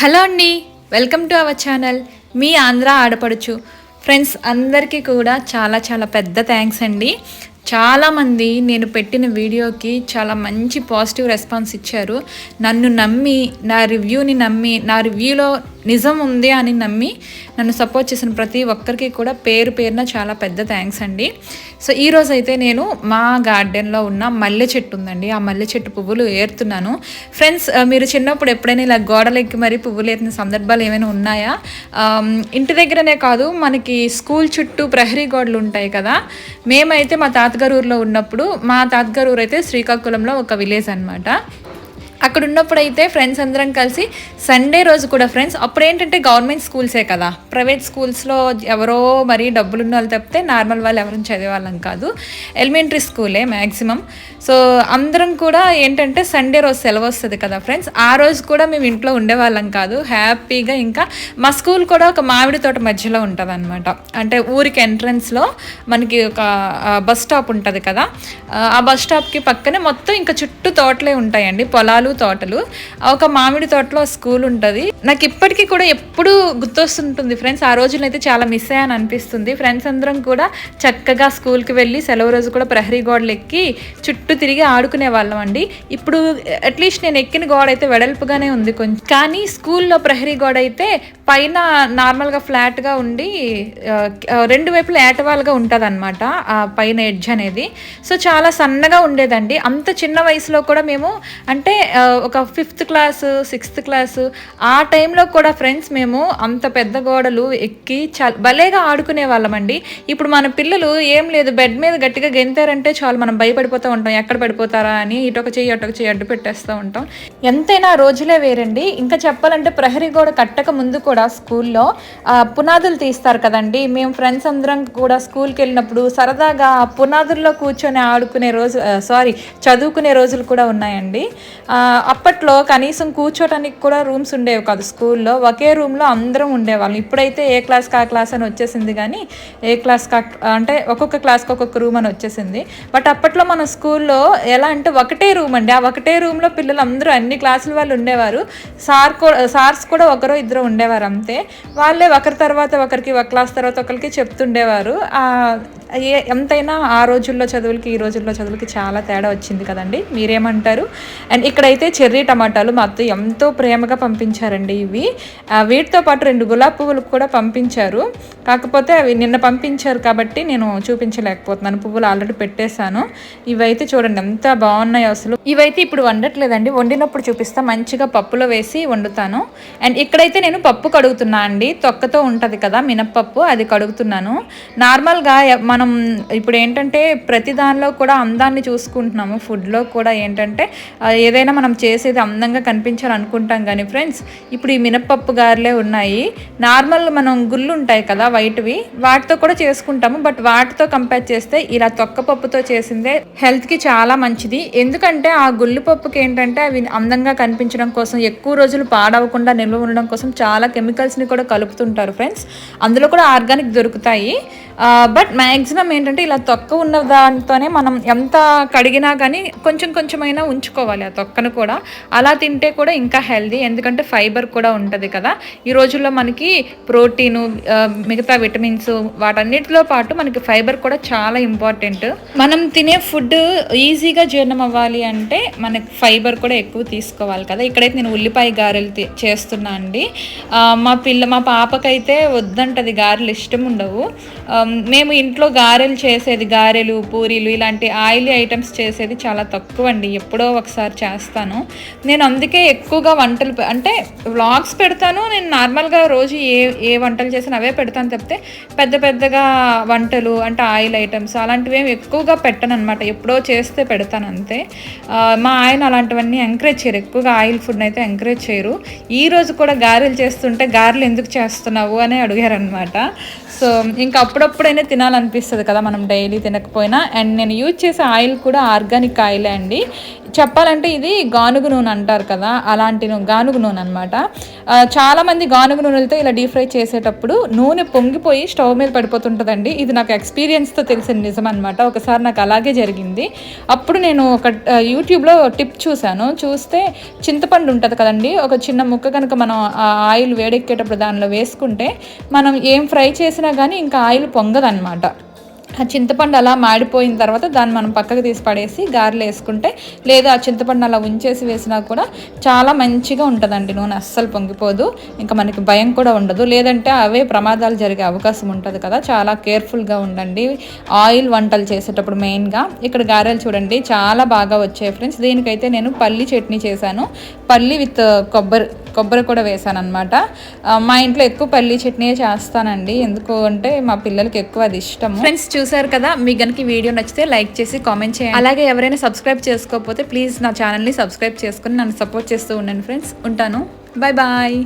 Hello అండి welcome to our channel. మీ ఆంధ్ర ఆడపడుచు. ఫ్రెండ్స్ అందరికీ కూడా చాలా చాలా పెద్ద థ్యాంక్స్ అండి. చాలామంది నేను పెట్టిన వీడియోకి చాలా మంచి పాజిటివ్ రెస్పాన్స్ ఇచ్చారు. నన్ను నమ్మి నా రివ్యూని నమ్మి నా రివ్యూలో నిజం ఉంది అని నమ్మి నన్ను సపోర్ట్ చేసిన ప్రతి ఒక్కరికి కూడా పేరు పేరున చాలా పెద్ద థ్యాంక్స్ అండి. సో ఈరోజు అయితే నేను మా గార్డెన్లో ఉన్న మల్లె చెట్టు ఉందండి. ఆ మల్లె చెట్టు పువ్వులు ఏరుతున్నాను. ఫ్రెండ్స్ మీరు చిన్నప్పుడు ఎప్పుడైనా ఇలా గోడలెక్కి మరీ పువ్వులు ఏరిన సందర్భాలు ఏమైనా ఉన్నాయా? ఇంటి దగ్గరనే కాదు మనకి స్కూల్ చుట్టూ ప్రహరీ గోడలు ఉంటాయి కదా. మేమైతే మా తాత ఊర్లో ఉన్నప్పుడు మా తాతగారు ఊరు అయితే శ్రీకాకుళంలో ఒక విలేజ్ అనమాట అక్కడ ఉన్నప్పుడు అయితే ఫ్రెండ్స్ అందరం కలిసి సండే రోజు కూడా ఫ్రెండ్స్ అప్పుడు ఏంటంటే గవర్నమెంట్ స్కూల్సే కదా. ప్రైవేట్ స్కూల్స్లో ఎవరో మరీ డబ్బులు ఉన్న వాళ్ళు తప్పితే నార్మల్ వాళ్ళు ఎవరైనా చదివేవాళ్ళం కాదు. ఎలిమెంటరీ స్కూలే మ్యాక్సిమం సో అందరం కూడా ఏంటంటే సండే రోజు సెలవు వస్తుంది కదా ఫ్రెండ్స్ ఆ రోజు కూడా మేము ఇంట్లో ఉండేవాళ్ళం కాదు. హ్యాపీగా ఇంకా మా స్కూల్ కూడా ఒక మామిడి తోట మధ్యలో ఉంటుంది అనమాట అంటే ఊరికి ఎంట్రన్స్లో మనకి ఒక బస్ స్టాప్ ఉంటుంది కదా. ఆ బస్ స్టాప్కి పక్కనే మొత్తం ఇంకా చుట్టూ తోటలే ఉంటాయండి. పొలాలు తోటలు. ఒక మామిడి తోటలో స్కూల్ ఉంటుంది. నాకు ఇప్పటికీ కూడా ఎప్పుడు గుర్తొస్తుంటుంది ఫ్రెండ్స్. ఆ రోజున అయితే చాలా మిస్ అయ్యాను అనిపిస్తుంది. ఫ్రెండ్స్ అందరం కూడా చక్కగా స్కూల్కి వెళ్ళి సెలవు రోజు కూడా ప్రహరీ గోడలు ఎక్కి చుట్టూ తిరిగి ఆడుకునే వాళ్ళం అండి. ఇప్పుడు అట్లీస్ట్ నేను ఎక్కిన గోడ అయితే వెడల్పుగానే ఉంది కొంచెం. కానీ స్కూల్లో ప్రహరీ గోడ అయితే పైన నార్మల్గా ఫ్లాట్గా ఉండి రెండు వైపులా ఏటవాలుగా ఉంటుంది అనమాట ఆ పైన ఎడ్జ్ అనేది. సో చాలా సన్నగా ఉండేదండి. అంత చిన్న వయసులో కూడా మేము అంటే ఒక ఫిఫ్త్ క్లాస్ సిక్స్త్ క్లాస్ ఆ టైంలో కూడా ఫ్రెండ్స్ మేము అంత పెద్ద గోడలు ఎక్కి చాలా భలేగా ఆడుకునే వాళ్ళమండి ఇప్పుడు మన పిల్లలు ఏం లేదు బెడ్ మీద గట్టిగా గెంతారంటే చాలు మనం భయపడిపోతూ ఉంటాం ఎక్కడ పడిపోతారా అని ఇటొక చెయ్యి అటొక చెయ్యి అడ్డు పెట్టేస్తూ ఉంటాం. ఎంతైనా రోజులే వేరండి. ఇంకా చెప్పాలంటే ప్రహరీ గోడ కట్టక ముందు కూడా స్కూల్లో పునాదులు తీస్తారు కదండి. మేము ఫ్రెండ్స్ అందరం కూడా స్కూల్కి వెళ్ళినప్పుడు సరదాగా పునాదుల్లో కూర్చొని ఆడుకునే రోజు సారీ చదువుకునే రోజులు కూడా ఉన్నాయండి. ఆ, అప్పట్లో కనీసం కూర్చోటానికి కూడా రూమ్స్ ఉండేవి కాదు స్కూల్లో. ఒకే రూమ్లో అందరం ఉండేవాళ్ళం. ఇప్పుడైతే ఏ క్లాస్కి ఆ క్లాస్ అని వచ్చేసింది కానీ ఏ క్లాస్ అంటే ఒక్కొక్క క్లాస్కి ఒక్కొక్క రూమ్ అని వచ్చేసింది. బట్ అప్పట్లో మన స్కూల్లో ఎలా అంటే ఒకటే రూమ్ అండి. ఆ ఒకటే రూమ్లో పిల్లలు అందరూ అన్ని క్లాసుల వాళ్ళు ఉండేవారు. సార్ కూడా సార్స్ కూడా ఒకరో ఇద్దరు ఉండేవారు అంతే. వాళ్ళే ఒకరి తర్వాత ఒకరికి ఒక క్లాస్ తర్వాత ఒకరికి చెప్తుండేవారు. ఏ ఎంతైనా ఆ రోజుల్లో చదువులకి ఈ రోజుల్లో చదువులకి చాలా తేడా వచ్చింది కదండి. మీరేమంటారు? అండ్ ఇక్కడైతే చెర్రీ టమాటాలు మా అత్త ఎంతో ప్రేమగా పంపించారండి ఇవి. వీటితో పాటు రెండు గులాబీ పువ్వులు కూడా పంపించారు. కాకపోతే అవి నిన్న పంపించారు కాబట్టి నేను చూపించలేకపోతున్నాను. పువ్వులు ఆల్రెడీ పెట్టేశాను. ఇవైతే చూడండి ఎంత బాగున్నాయో అసలు. ఇవైతే ఇప్పుడు వండట్లేదండి. వండినప్పుడు చూపిస్తా. మంచిగా పప్పులో వేసి వండుతాను. అండ్ ఇక్కడైతే నేను పప్పు కడుగుతున్నా అండి. తొక్కతో ఉంటుంది కదా మినప్పప్పు అది కడుగుతున్నాను. నార్మల్గా మన మనం ఇప్పుడు ఏంటంటే ప్రతి దానిలో కూడా అందాన్ని చూసుకుంటున్నాము. ఫుడ్లో కూడా ఏంటంటే ఏదైనా మనం చేసేది అందంగా కనిపించాలనుకుంటాం కానీ ఫ్రెండ్స్ ఇప్పుడు ఈ మినపప్పు గారెలే ఉన్నాయి. నార్మల్ మనం గుళ్ళు ఉంటాయి కదా వైట్వి వాటితో కూడా చేసుకుంటాము. బట్ వాటితో కంపేర్ చేస్తే ఇలా తొక్క పప్పుతో చేసిందే హెల్త్కి చాలా మంచిది. ఎందుకంటే ఆ గుళ్ళు పప్పుకి ఏంటంటే అవి అందంగా కనిపించడం కోసం ఎక్కువ రోజులు పాడవకుండా నిల్వ ఉండడం కోసం చాలా కెమికల్స్ని కూడా కలుపుతుంటారు ఫ్రెండ్స్. అందులో కూడా ఆర్గానిక్ దొరుకుతాయి. బట్ మ్యాక్సిమం ఏంటంటే ఇలా తొక్క ఉన్న దానితోనే మనం ఎంత కడిగినా కానీ కొంచెం కొంచెమైనా ఉంచుకోవాలి ఆ తొక్కను కూడా. అలా తింటే కూడా ఇంకా హెల్దీ ఎందుకంటే ఫైబర్ కూడా ఉంటుంది కదా. ఈ రోజుల్లో మనకి ప్రోటీను మిగతా విటమిన్స్ వాటన్నిటిలో పాటు మనకి ఫైబర్ కూడా చాలా ఇంపార్టెంట్. మనం తినే ఫుడ్ ఈజీగా జీర్ణం అవ్వాలి అంటే మనకి ఫైబర్ కూడా ఎక్కువ తీసుకోవాలి కదా. ఇక్కడైతే నేను ఉల్లిపాయ గారెలు చేస్తున్నా అండి. మా పిల్ల మా పాపకైతే వద్దంటది గారెలు ఇష్టం ఉండవు. మేము ఇంట్లో గారెలు చేసేది గారెలు పూరీలు ఇలాంటి ఆయిలీ ఐటమ్స్ చేసేది చాలా తక్కువ అండి ఎప్పుడో ఒకసారి చేస్తాను. నేను అందుకే ఎక్కువగా వంటలు అంటే వ్లాగ్స్ పెడతాను. నేను నార్మల్గా రోజు ఏ ఏ వంటలు చేసినా అవే పెడతాను తప్పితే పెద్ద పెద్దగా వంటలు అంటే ఆయిల్ ఐటమ్స్ అలాంటివి ఏమి ఎక్కువగా పెట్టను అనమాట ఎప్పుడో చేస్తే పెడతాను అంతే. మా ఆయన అలాంటివన్నీ ఎంకరేజ్ చేయరు. ఎక్కువగా ఆయిల్ ఫుడ్ అయితే ఎంకరేజ్ చేయరు. ఈ రోజు కూడా గారెలు చేస్తుంటే గారెలు ఎందుకు చేస్తున్నావు అని అడిగారనమాట సో ఇంకా అప్పుడప్పుడైనా తినాలనిపిస్తుంది. కదా మనం డైలీ తినకపోయినా. అండ్ నేను యూజ్ చేసే ఆయిల్ కూడా ఆర్గానిక్ ఆయిలే అండి. చెప్పాలంటే ఇది గానుగు నూనె అంటారు కదా అలాంటి నూ- గానుగు నూనె అనమాట చాలామంది గానుగు నూనెలతో ఇలా డీప్ ఫ్రై చేసేటప్పుడు నూనె పొంగిపోయి స్టవ్ మీద పడిపోతుంటుందండి. ఇది నాకు ఎక్స్పీరియన్స్తో తెలిసిన నిజం అనమాట ఒకసారి నాకు అలాగే జరిగింది. అప్పుడు నేను ఒక యూట్యూబ్లో టిప్ చూశాను. చూస్తే చింతపండు ఉంటుంది కదండి ఒక చిన్న ముక్క కనుక మనం ఆ ఆయిల్ వేడెక్కేటప్పుడు దానిలో వేసుకుంటే మనం ఏం ఫ్రై చేసినా కానీ ఇంకా ఆయిల్ పొంగదన్నమాట. ఆ చింతపండు అలా మాడిపోయిన తర్వాత దాన్ని మనం పక్కకు తీసి పడేసి గారెలు వేసుకుంటే లేదా ఆ చింతపండు అలా ఉంచేసి వేసినా కూడా చాలా మంచిగా ఉంటుందండి నూనె అస్సలు పొంగిపోదు. ఇంకా మనకి భయం కూడా ఉండదు. లేదంటే అవే ప్రమాదాలు జరిగే అవకాశం ఉంటుంది కదా. చాలా కేర్ఫుల్గా ఉండండి. ఆయిల్ వంటలు చేసేటప్పుడు మెయిన్గా. ఇక్కడ గారెలు చూడండి చాలా బాగా వచ్చాయి ఫ్రెండ్స్. దీనికైతే నేను పల్లి చట్నీ చేశాను. పల్లి విత్ కొబ్బరి కొబ్బరి కూడా వేసాను అనమాట మా ఇంట్లో ఎక్కువ పల్లి చట్నీ చేస్తానండి. ఎందుకు అంటే మా పిల్లలకి ఎక్కువ అది ఇష్టం ఫ్రెండ్స్ చూసారు కదా? మీ కనుక వీడియో నచ్చితే లైక్ చేసి కామెంట్ చేయండి. అలాగే ఎవరైనా సబ్స్క్రైబ్ చేసుకోకపోతే ప్లీజ్ నా ఛానల్ని సబ్స్క్రైబ్ చేసుకుని నన్ను సపోర్ట్ చేస్తూ ఉండండి ఫ్రెండ్స్ ఉంటాను. Bye bye